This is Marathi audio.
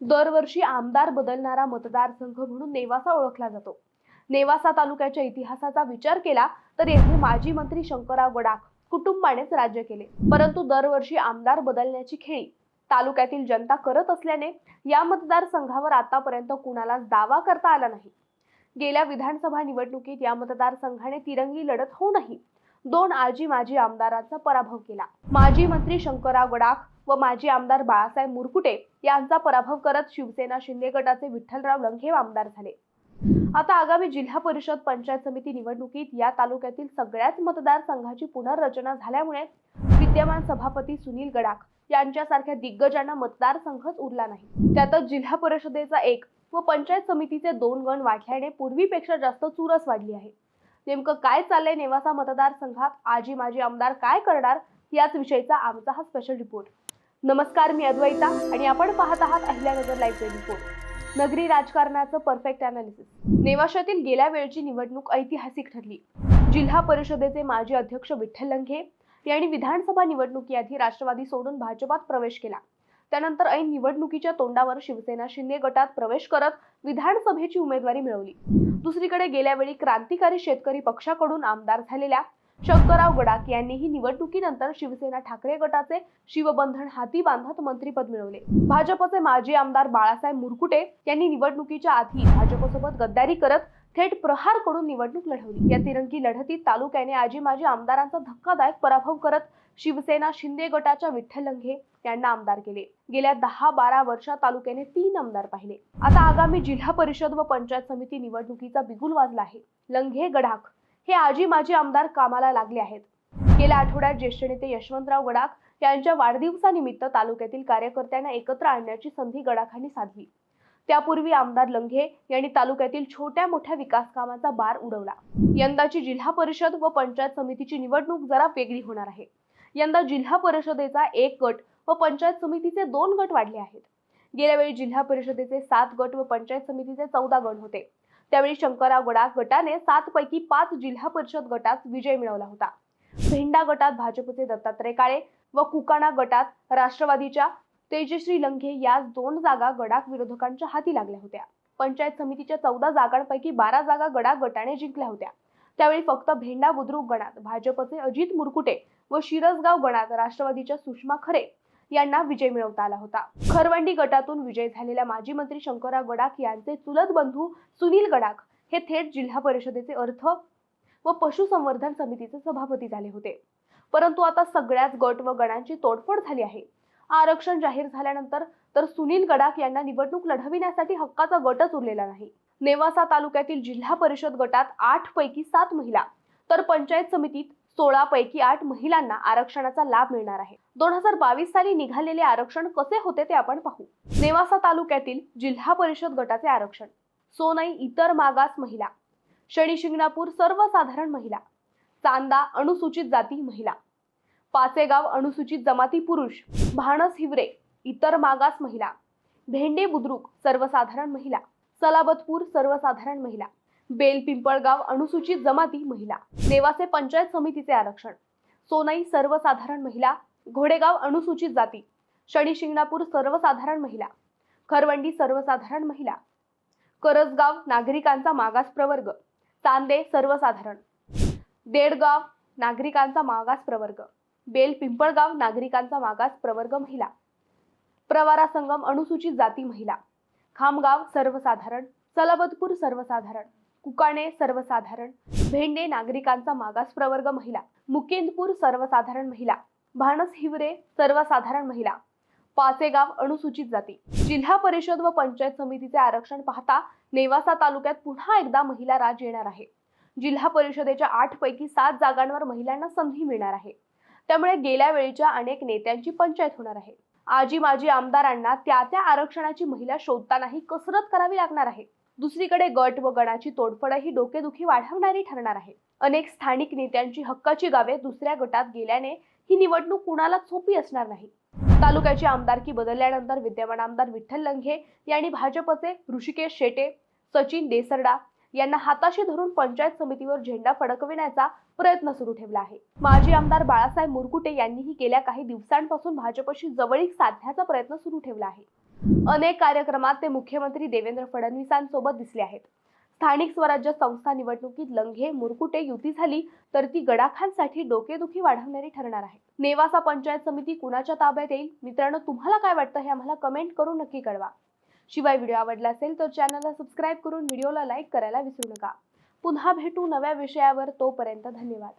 दरवर्षी आमदार बदलणारा मतदारसंघ म्हणून नेवासा ओळखला जातो. नेवासा तालुक्याच्या इतिहासाचा विचार केला तर येथे माजी मंत्री शंकरराव गडाख कुटुंबानेच राज्य केले. परंतु दरवर्षी आमदार बदलण्याची खेळी तालुक्यातील जनता करत असल्याने या मतदारसंघावर आतापर्यंत कुणालाच दावा करता आला नाही. गेल्या विधानसभा निवडणुकीत या मतदारसंघाने तिरंगी लढत होऊनही दोन आजी माजी आमदारांचा पराभव केला. माजी मंत्री शंकरराव गडाख व माजी आमदार बाळासाहेब मुरकुटे यांचा पराभव करत शिवसेना शिंदे गटाचे विठ्ठलराव लंघे आमदार झाले. आता आगामी जिल्हा परिषद पंचायत समिती निवडणुकीत या तालुक्यातील सगळ्याच मतदारसंघाची पुनर्रचना झाल्यामुळे विद्यमान सभापती सुनील गडाख यांच्यासारख्या दिग्गजांना मतदारसंघच उरला नाही. त्यातच जिल्हा परिषदेचा एक व पंचायत समितीचे दोन गण वाढल्याने पूर्वीपेक्षा जास्त चुरस वाढली आहे. नेमकं काय चाललंय नेवासा मतदारसंघात? आजी माजी आमदार काय करणार? याच विषयीचा आमचा हा स्पेशल रिपोर्ट नमस्कार मी अद्वैता आणि आपण पाहत आहात अहिल्यानगर लाईव्ह रिपोर्ट नगरी राजकारणाचं परफेक्ट अनालिसिस नेवाशातील गेल्या वेळची निवडणूक ऐतिहासिक ठरली. जिल्हा परिषदेचे माजी अध्यक्ष विठ्ठल लंघे यांनी विधानसभा निवडणुकीआधी राष्ट्रवादी सोडून भाजपात प्रवेश केला. त्यानंतर ऐन निवडणुकीच्या तोंडावर शिवसेना शिंदे गटात प्रवेश करत विधानसभेची उमेदवारी मिळवली. दुसरीकडे गेल्या वेळी क्रांतिकारी शेतकरी पक्षाकडून आमदार झालेल्या शंकरराव गडाख यांनीही निवडणुकीनंतर शिवसेना ठाकरे गटाचे शिवबंधन हाती बांधत मंत्रीपद मिळवले. भाजपचे माजी आमदार बाळासाहेब मुरकुटे यांनी निवडणुकीच्या आधी भाजपसोबत गद्दारी करत थेट प्रहार करून निवडणूक लढवली. या तिरंगी लढतीत तालुक्याने आजी माजी आमदारांचा धक्कादायक पराभव करत शिवसेना शिंदे गटाच्या विठ्ठल लंघे यांना आमदार केले. गेल्या दहा बारा वर्षात तालुक्याने तीन आमदार पाहिले. आता आगामी जिल्हा परिषद व पंचायत समिती निवडणुकीचा बिगुल वाजला आहे. लंघे गडाख हे आजी माजी आमदार कामाला लागले आहेत. गेल्या आठवड्यात ज्येष्ठ नेते यशवंतराव गडाख यांच्या वाढदिवसानिमित्त तालुक्यातील कार्यकर्त्यांना एकत्र आणण्याची संधी गडाखांनी साधली. त्यापूर्वी आमदार लंघे यांनी तालुक्यातील छोट्या मोठ्या विकास कामाचा बार उडवला. यंदाची जिल्हा परिषद व पंचायत समितीची निवडणूक जरा वेगळी होणार आहे. यंदा जिल्हा परिषदेचा एक गट व पंचायत समितीचे दोन गट वाढले आहेत. गेल्यावेळी जिल्हा परिषदेचे सात गट व पंचायत समितीचे चौदा गट होते. त्यावेळी शंकरराव गडाख गटाने सात पैकी पाच जिल्हा परिषद गटात विजय मिळवला होता. भेंडा गटात भाजपचे दत्तात्रय काळे व कुकाणा गटात राष्ट्रवादीच्या तेजश्री लंघे या दोन जागा गडाख विरोधकांच्या हाती लागल्या होत्या. पंचायत समितीच्या चौदा जागांपैकी बारा जागा गडाख गटाने जिंकल्या होत्या. त्यावेळी फक्त भेंडा बुद्रुक गणात भाजपचे अजित मुरकुटे व शिरसगाव गणात राष्ट्रवादीच्या सुषमा खरे यांना विजय मिळवता आला होता. खरवंडी गटातून विजय झालेल्या माजी मंत्री शंकरराव गडाख यांचे चुलत बंधू सुनील गडाख हे थेट जिल्हा परिषदेचे अर्थ व पशुसंवर्धन समितीचे सभापती झाले होते. परंतु आता सगळ्याच गट व गणांची तोडफोड झाली आहे. आरक्षण जाहीर झाल्यानंतर तर सुनील गडाख यांना निवडणूक लढविण्यासाठी हक्काचा गटच उरलेला नाही. नेवासा तालुक्यातील जिल्हा परिषद गटात आठ पैकी सात महिला तर पंचायत समितीत सोळा पैकी आठ महिलांना आरक्षणाचा लाभ मिळणार आहे. दोन हजार बावीस साली निघालेले आरक्षण कसे होते ते आपण पाहू. नेवासा तालुक्यातील जिल्हा परिषद गटाचे आरक्षण. सोनई इतर मागास महिला. शनी शिंगणापूर सर्वसाधारण महिला. चांदा अनुसूचित जाती महिला. पाचेगाव अनुसूचित जमाती पुरुष. भाणस हिवरे इतर मागास महिला. भेंडे बुद्रुक सर्वसाधारण महिला. सलाबतपूर सर्वसाधारण महिला. बेल पिंपळगाव अनुसूचित जमाती महिला. नेवासे पंचायत समितीचे आरक्षण. सोनई सर्वसाधारण महिला. घोडेगाव अनुसूचित जाती. शनी शिंगणापूर सर्वसाधारण महिला. खरवंडी सर्वसाधारण महिला. करसगाव नागरिकांचा मागास प्रवर्ग. चांदे सर्वसाधारण. देडगाव नागरिकांचा मागास प्रवर्ग. बेल पिंपळगाव नागरिकांचा मागास प्रवर्ग महिला. प्रवारा संगम अनुसूचित जाती महिला. खामगाव सर्वसाधारण. सलाबतपूर सर्वसाधारण. कुकाणे सर्वसाधारण भेंडे नागरिकांचा मागास प्रवर्ग महिला मुकेंदपूर सर्वसाधारण महिला भानस हिवरे सर्वसाधारण महिला. पाचेगाव अनुसूचित जाती. जिल्हा परिषद व पंचायत समितीचे आरक्षण पाहता नेवासा तालुक्यात पुन्हा एकदा महिला राज येणार आहे. जिल्हा परिषदेच्या आठ पैकी सात जागांवर महिलांना संधी मिळणार आहे. त्यामुळे गेल्या वेळीच्या अनेक नेत्यांची पंचायत होणार आहे. आजी माजी आमदारांना त्या त्या आरक्षणाची महिला शोधतानाही कसरत करावी लागणार आहे. दुसरीकडे गट व गणाची तोडफोडही डोकेदुखी वाढवणारी ठरणार आहे. अनेक स्थानिक नेत्यांची हक्काची गावे दुसऱ्या गटात गेल्याने ही निवडणूक कुणाला सोपी असणार नाही. तालुक्याची आमदारकी बदलल्यानंतर विद्यमान आमदार विठ्ठल लंघे यांनी भाजपचे ऋषिकेश शेटे सचिन देसरडा यांना हाताशी धरून पंचायत समितीवर झेंडा फडकविण्याचा प्रयत्न सुरू ठेवला आहे. माजी आमदार बाळासाहेब मुरकुटे यांनीही गेल्या काही दिवसांपासून भाजपशी जवळीक साधण्याचा प्रयत्न सुरू ठेवला आहे. अनेक कार्यक्रमात ते मुख्यमंत्री देवेंद्र फडणवीसांसोबत दिसले आहेत. स्थानिक स्वराज्य संस्था निवडणुकीत लंघे मुरकुटे युती झाली तर ती गडाखांसाठी डोकेदुखी वाढवणारी ठरणार आहे. नेवासा पंचायत समिती कुणाच्या ताब्यात येईल? मित्रांनो तुम्हाला काय वाटतं हे आम्हाला कमेंट करून नक्की कळवा. शिवाय व्हिडिओ आवडला असेल तर चॅनलला सबस्क्राईब करून व्हिडिओला लाईक करायला विसरू नका. पुन्हा भेटू नव्या विषयावर तोपर्यंत धन्यवाद.